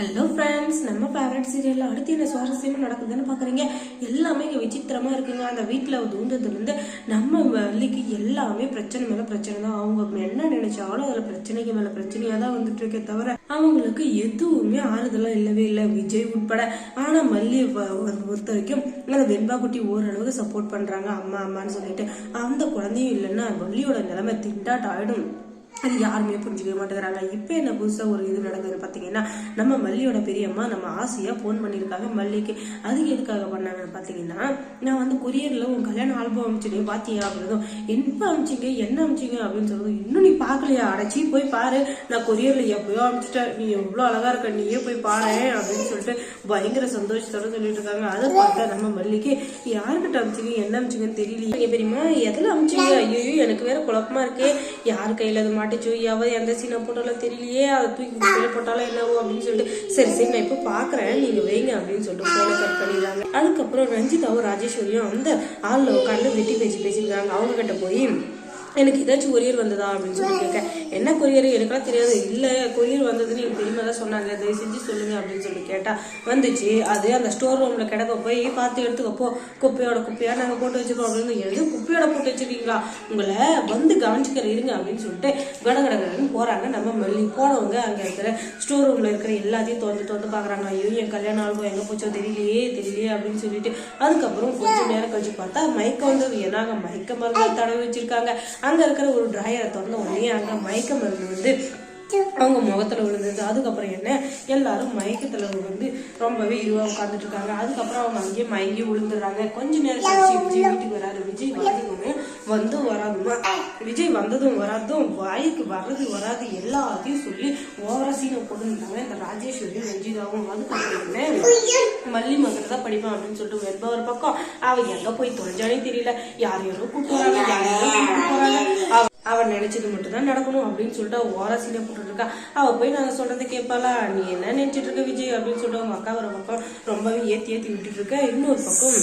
Hello friends நம்ம favourite சீரியலில் அடுத்து என்ன சுவாரஸ்யமாக நடக்குதுன்னு பார்க்குறீங்க? எல்லாமே இங்கே விசித்திரமாக இருக்குங்க. அந்த வீட்டில் தூண்டதுலேருந்து நம்ம வள்ளிக்கு எல்லாமே பிரச்சனை மேலே பிரச்சனை தான். அவங்க என்ன நினைச்சாலும் அதில் பிரச்சனைக்கு மேலே பிரச்சனையாக தான் வந்துட்டு இருக்கே தவிர அவங்களுக்கு எதுவுமே ஆறுதலாக இல்லவே இல்லை. விஜய் உட்பட. ஆனால் மல்லி பொறுத்த வரைக்கும் அந்த வெண்பா குட்டி ஓரளவுக்கு சப்போர்ட் பண்ணுறாங்க அம்மா அம்மான்னு சொல்லிட்டு. அந்த குழந்தையும் இல்லைன்னா வள்ளியோட நிலைமை திண்டாட்டம் ஆகிடும் அது யாருமே புரிஞ்சுக்க மாட்டேங்கிறாங்க. இப்போ என்ன புதுசாக ஒரு இது நடக்குதுன்னு பார்த்தீங்கன்னா நம்ம மல்லியோட பெரியம்மா நம்ம ஆசையாக ஃபோன் பண்ணியிருக்காங்க மல்லிக்கு. அது எதுக்காக பண்ணாங்கன்னு பார்த்தீங்கன்னா நான் வந்து கொரியரில் உன் கல்யாண ஆல்பம் அமிச்சிட்டே பார்த்தியா அப்படின்றதும் எப்போ அமிச்சிங்க? என்ன அமிச்சிங்க? அப்படின்னு சொல்லுறது இன்னும் நீ பார்க்கலையா அடைச்சி போய் பாரு. நான் கொரியரில் எப்பயோ அமிச்சிட்டேன். நீ எவ்வளோ அழகாக இருக்க நீயே போய் பாரு அப்படின்னு சொல்லிட்டு பயங்கர சந்தோஷத்தோட சொல்லிட்டு இருக்காங்க அதை பார்த்தா நம்ம மல்லிக்கு யாருக்கிட்ட அமிச்சிங்க? என்ன அமிச்சிங்கன்னு தெரியலையே. பெரியம்மா எதில் அமிச்சிங்க? ஐயோ எனக்கு வேற குழப்பமா இருக்கே. யார் கையில் அது மாட்டுச்சோ எவ எந்த சீனை போட்டாலும் தெரியலையே அதை தூக்கி குப்பையில போட்டாலும் என்னவோ அப்படின்னு சொல்லிட்டு சரி சரி நான் இப்போ பார்க்குறேன் நீங்கள் வைங்க அப்படின்னு சொல்லிட்டு ஃபோனை கட் பண்ணிடுறாங்க. அதுக்கப்புறம் ரஞ்சிதாவும் ராஜேஸ்வரியும் அந்த ஆளில் உட்காந்து வெட்டி பேசி பேசிக்கிறாங்க. அவங்க கிட்ட போய் எனக்கு ஏதாச்சும் கொரியர் வந்ததா அப்படின்னு சொல்லி கேட்க என்ன கொரியர்? எனக்கெல்லாம் தெரியாது. இல்ல கொரியர் வந்ததுன்னு எனக்கு தெரியுமா? தான் சொன்னாங்க. தயவு செஞ்சு சொல்லுங்க அப்படின்னு சொல்லி கேட்டா வந்துச்சு. அது அந்த ஸ்டோர் ரூம்ல கிடக்க போய் பார்த்து எடுத்துக்கப்போ குப்பையோட குப்பையா நாங்க போட்டு வச்சிருக்கோம். அப்படின்னு எது குப்பையோட போட்டு வச்சிருக்கீங்களா? உங்களை வந்து கவனிச்சுக்கிற இருங்க அப்படின்னு சொல்லிட்டு கடகடகடன்னு போறாங்க. நம்ம மல்லி போனவங்க அங்க இருக்கிற ஸ்டோர் ரூம்ல இருக்கிற எல்லாத்தையும் தோந்து தோந்து பாக்குறாங்க. ஐயோ என் கல்யாணம் ஆகும் எங்க போச்சோ தெரியலையே தெரியலையே அப்படின்னு சொல்லிட்டு அதுக்கப்புறம் கொஞ்சம் நேரம் கழிச்சு பார்த்தா மயக்கம் வந்தது. ஏன்னா மயக்க மருந்து தடவி வச்சிருக்காங்க. அங்க இருக்கிற ஒரு ட்ராயரை திறந்த உடனே அங்க மயக்க மருந்து வந்து அவங்க முகத்துல விழுந்தது. அதுக்கப்புறம் என்ன? எல்லாரும் மயக்கத்துல வந்து ரொம்பவே இதுவா உட்காந்துட்டு இருக்காங்க. அதுக்கப்புறம் அவங்க அங்கேயே மயங்கி விழுந்துடுறாங்க. கொஞ்ச நேரம் கழிச்சு விஜய் வீட்டுக்கு வராரு. விஜய் வந்து வராதுமா விஜய் வந்ததும் வராதும் வாய்க்கு வர்றது வராது எல்லாத்தையும் சொல்லி ஓவரா சீனை போட்டுருந்தாங்க. இந்த ராஜேஸ்வரி ரஞ்சிதாவும் வந்து மல்லி மகன் தான் படிப்பான் அப்படின்னு சொல்லிட்டு வெண்பா ஒரு பக்கம். அவ எங்க போய் தொலைஞ்சானே தெரியல. யார் யாரோ கூப்பிட்டு வராங்க யார் யாரோ கூப்பிட்டு போறாங்க. அவ- அவ நினைச்சது மட்டும் தான் நடக்கணும் அப்படின்னு சொல்லிட்டு அவ ஓரா சீனை போட்டுட்டு இருக்கா அவ போய் நாங்க சொல்றதை கேட்பாளா? நீ என்ன நினைச்சிட்டு இருக்க விஜய்? அப்படின்னு சொல்லிட்டு அவங்க அக்கா ஒரு பக்கம் ரொம்பவே ஏத்தி ஏத்தி விட்டுட்டு இருக்க. இன்னொரு பக்கம்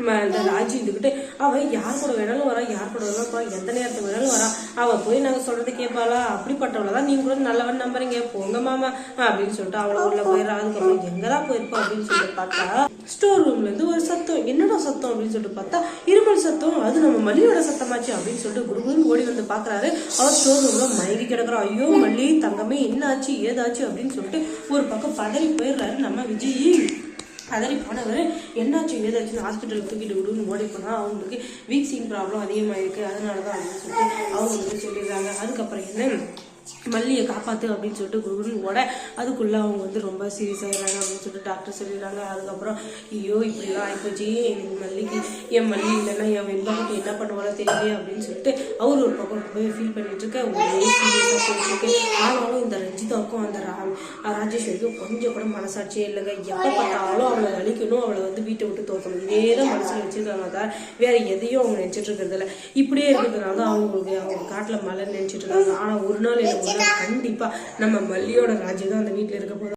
இந்த ராஜி இருந்துக்கிட்டு அவ யார் கூட வேணாலும் வரா யார் கூட வேணாலும் போறா எந்த நேரத்துக்கு வேணாலும் வரா. அவ போய் நாங்க சொல்றது கேட்பாளா அப்படிப்பட்டவள தான் நீங்க கூட நல்லவன் நம்புறீங்க. போங்க மாமா அப்படின்னு சொல்லிட்டு அவளை உள்ள போயிடறா. அதுக்கப்புறம் எங்கதான் போயிருப்போம் அப்படின்னு சொல்லிட்டு பார்த்தா ஸ்டோர் ரூம்ல இருந்து ஒரு சத்தம். என்னடா சத்தம் அப்படின்னு சொல்லிட்டு பார்த்தா இருமல் சத்தம். அது நம்ம மல்லியோட சத்தமாச்சு அப்படின்னு சொல்லிட்டு குடுகுடுன்னு ஓடி வந்து பாக்குறாரு அவர் ஸ்டோர் ரூம்ல மயங்கி கிடக்குறோம் ஐயோ மல்லி தங்கமே என்னாச்சு ஏதாச்சு அப்படின்னு சொல்லிட்டு ஒரு பக்கம் பதறி போயிடுறாரு நம்ம விஜய். பதறி போனவர் என்னாச்சு? ஏதாச்சும் ஹாஸ்பிட்டலுக்கு தூக்கிட்டு விடுன்னு ஓடி போனால் அவங்களுக்கு வீக்ஸிங் ப்ராப்ளம் அதிகமாயிருக்கு. அதனால தான் அப்படின்னு சொல்லிட்டு அவங்க வந்து சொல்லிடுறாங்க. அதுக்கப்புறம் என்ன? மல்லியை காப்பாற்று அப்படின்னு சொல்லிட்டு குருன்னு ஓட அதுக்குள்ளே அவங்க வந்து ரொம்ப சீரியஸ் ஆகிறாங்க அப்படின்னு சொல்லிட்டு டாக்டர் சொல்லிடுறாங்க. அதுக்கப்புறம் ஐயோ இப்படிலாம் ஆகிப்போச்சு எனக்கு மல்லிக்கு என் மல்லி இல்லைன்னா என் வெண்பாவுக்கு என்ன பண்ணுவாரோ தெரியல அப்படின்னு சொல்லிட்டு அவர் ஒரு பக்கம் ரொம்பவே ஃபீல் பண்ணிட்டு இருக்க ஒரே சீரியஸாக ஆனாலும் இந்த ரஞ்சிதாவுக்கும் அந்த ரா- ராஜேஸ்வரிக்கும் கொஞ்சம் கூட மனசாட்சியே இல்லைங்க. எப்போ பார்த்தாலும் அவளை அழிக்கணும் அவளை வந்து வீட்டை விட்டு தோக்கணும் இதே தான் மனசில் வச்சிருக்காங்க. தான் வேற எதையும் அவங்க நினச்சிட்டு இருக்கிறதில்ல இப்படியே இருக்கிறதுனால அவங்களுக்கு அவங்க மழை நினைச்சிட்டு இருக்காங்க. ஆனா ஒரு நாள் என்ன ஒரு கண்டிப்பா நம்ம மல்லியோட ராஜ்யம் தான் அந்த வீட்டுல இருக்க போதும்